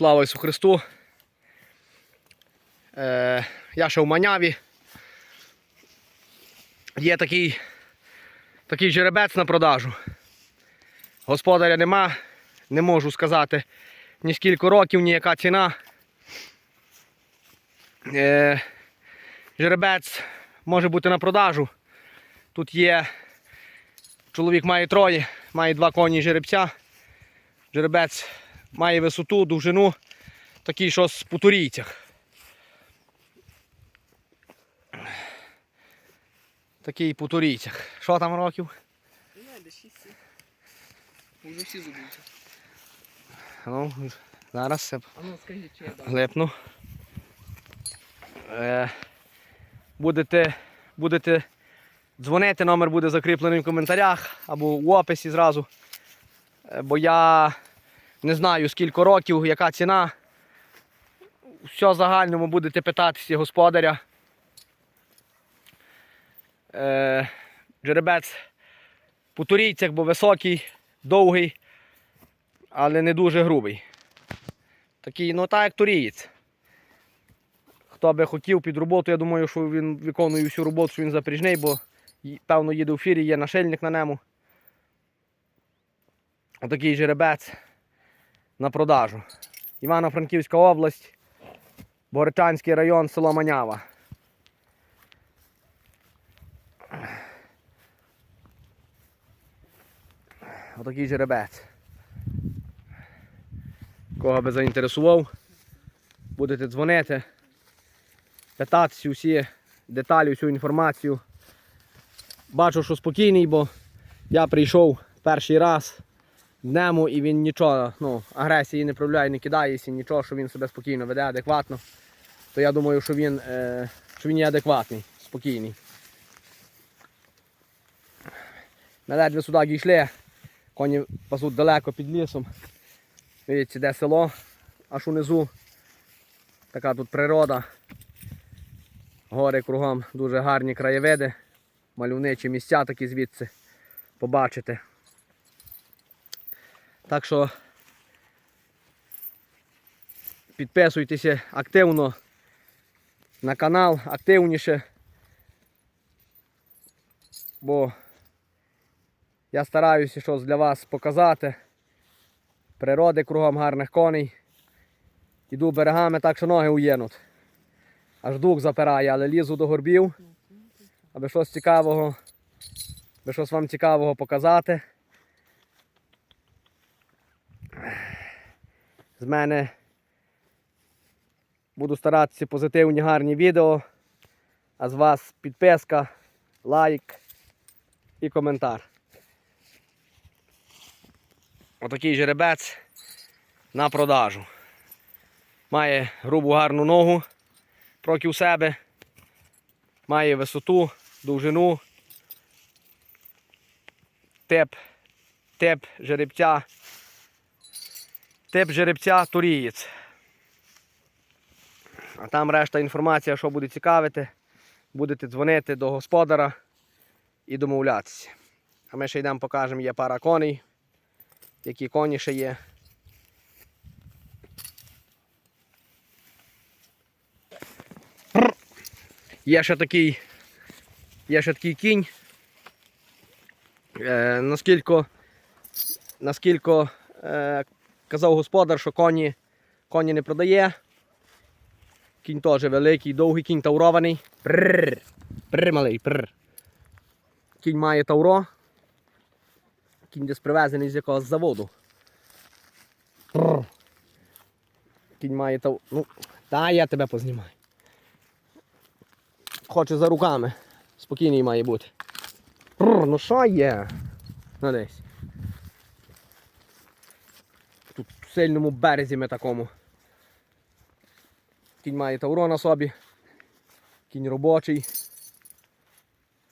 Слава Ісу Христу. Е, я ще в Маняві. Є такий, такий жеребець на продажу. Господаря нема, не можу сказати ні скільки років, ні яка ціна. Е, жеребець може бути на продажу. Тут є чоловік має троє, має два коні жеребця. Жеребець має висоту, довжину, такий, що з путурійцях. Такий путурійцях. Що там років? Не 6 Уже всі забуться. Ну, зараз все А ну скажіть, чи я дам. глипну. Е, будете, будете дзвонити, номер буде закріплений в коментарях або в описі зразу. Е, бо я не знаю скільки років, яка ціна. Все загальному будете питатися господаря. Е, жеребець по турійцях, бо високий, довгий, але не дуже грубий. Такий, ну так як турієць. Хто би хотів під роботу, я думаю, що він виконує всю роботу, що він запряжний, бо певно їде в фірі, є нашильник на ньому. Отакий жеребець на продажу. Івано-Франківська область, Боричанський район, село Манява. Отакий жеребець. Кого би заінтересував, будете дзвонити, питатися усі деталі, всю інформацію. Бачу, що спокійний, бо я прийшов перший раз днему і він нічого, ну, агресії не проявляє, не кидається, нічого, що він себе спокійно веде, адекватно. То я думаю, що він, е, що він є адекватний, спокійний. Ми ледве сюди дійшли, коні пасуть далеко під лісом. Видите, де село, аж унизу. Така тут природа. Гори кругом, дуже гарні краєвиди, мальовничі місця такі звідси побачите. Так що підписуйтеся активно на канал, активніше. Бо я стараюся щось для вас показати природи кругом гарних коней. Іду берегами так, що ноги уєнуть. Аж дух запирає, але лізу до горбів, аби щось цікавого, аби щось вам цікавого показати. З мене буду старатися позитивні гарні відео. А з вас підписка, лайк і коментар. Отакий жеребець на продажу. Має грубу гарну ногу проти себе. Має висоту, довжину. Тип, тип жеребця. Тип жеребця турієць. А там решта інформація, що буде цікавити, будете дзвонити до господара і домовлятися. А ми ще йдемо покажемо, є пара коней які коні ще є. Є ще такий, є ще такий кінь. Е, наскільки, наскільки е, казав господар, що коні, коні не продає. Кінь теж великий, довгий кінь таурований. Прррр, прррр, малий, прррр. Кінь має тавро, Кінь десь привезений з якогось заводу. Пррр. Кінь має та. Ну, та я тебе познімаю. Хоче за руками. Спокійний має бути. Пррр, ну що є? Ну десь. Тут в сильному березі ми такому. Кінь має тавро на собі. Кінь робочий.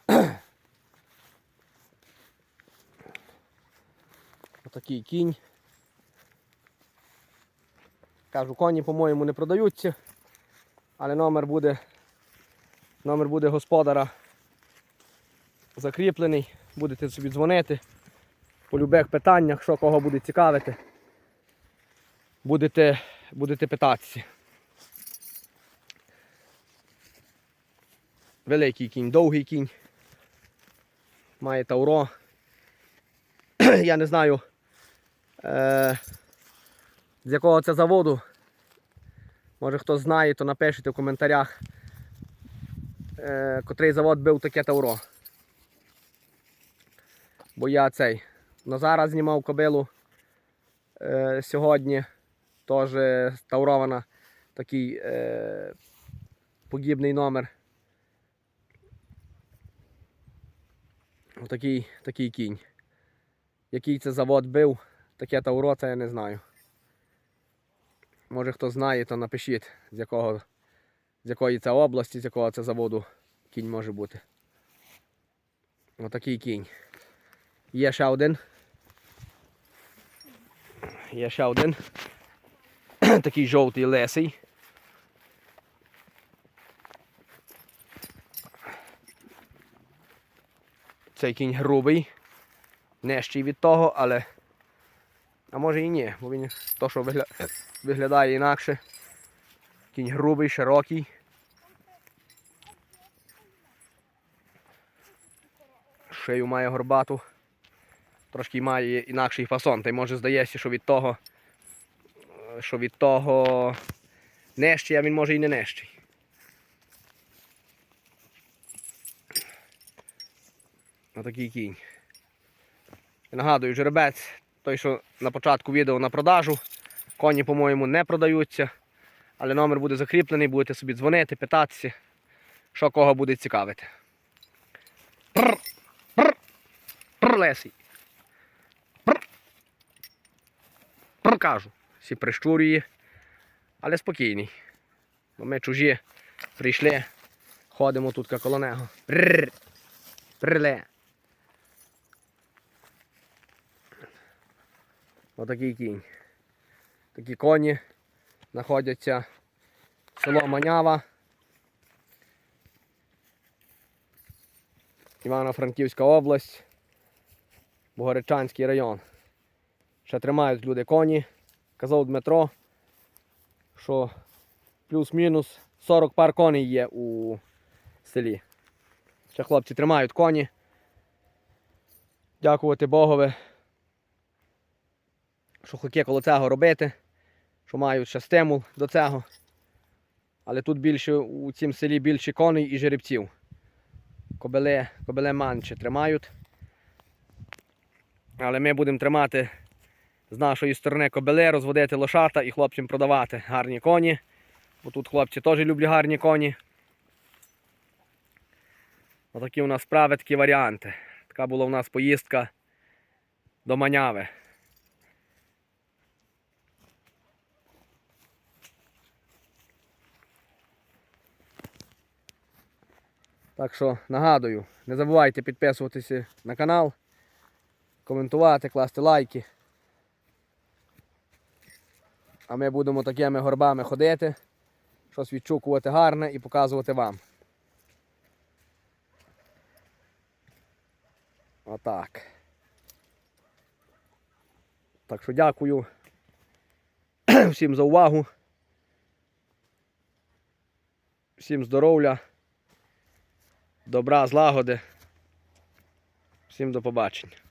Отакий кінь. Кажу, коні, по-моєму, не продаються, але номер буде, номер буде господара закріплений. Будете собі дзвонити по любих питаннях, що кого буде цікавити. Будете будете питатися. Великий кінь, довгий кінь. Має тавро. Я не знаю, е, з якого це заводу. Може хто знає, то напишіть у коментарях, е, котрий завод бив таке тавро. Бо я цей Назара знімав кобилу е, сьогодні. Теж таврована такий е, погібний номер. Отакий такий кінь. Який це завод бив, таке тавро, це я не знаю. Може хто знає, то напишіть, з якого, з якої це області, з якого це заводу кінь може бути. Отакий кінь. Є ще один. Є ще один. Такий жовтий лесий. Цей кінь грубий. Нижчий від того, але. А може і ні, бо він то, що вигля... виглядає інакше. Кінь грубий, широкий. Шию має горбату. Трошки має інакший фасон. Та й може здається, що від того. Що від того нижчий, а він може і не нижчий. Отакий кінь. Нагадую, жеребець, той, що на початку відео на продажу. Коні, по-моєму, не продаються. Але номер буде закріплений, будете собі дзвонити, питатися, що кого буде цікавити. Прр, прр, прр, лесий. Прр. Прр, кажу. Всі прищурює, але спокійний. Бо ми чужі прийшли, ходимо тут коло нього. Прр, пррле. Отакий кінь. Такі коні знаходяться село Манява. Івано-Франківська область, Богородчанський район. Ще тримають люди коні. Казав Дмитро, що плюс-мінус 40 пар коней є у селі. Ще хлопці тримають коні. Дякувати Богові, що хотє коло цього робити, що мають ще стимул до цього. Але тут більше у цім селі більше коней і жеребців. Кобили, кобили менше тримають. Але ми будемо тримати з нашої сторони кобили, розводити лошата і хлопцям продавати гарні коні. Бо тут хлопці теж люблять гарні коні. Отакі у нас справи, такі варіанти. Така була у нас поїздка до Маняви. Так що нагадую, не забувайте підписуватися на канал, коментувати, класти лайки. А ми будемо такими горбами ходити, щось відчукувати гарне і показувати вам. Отак. Так що дякую всім за увагу. Всім здоров'я, добра, злагоди. Всім до побачення.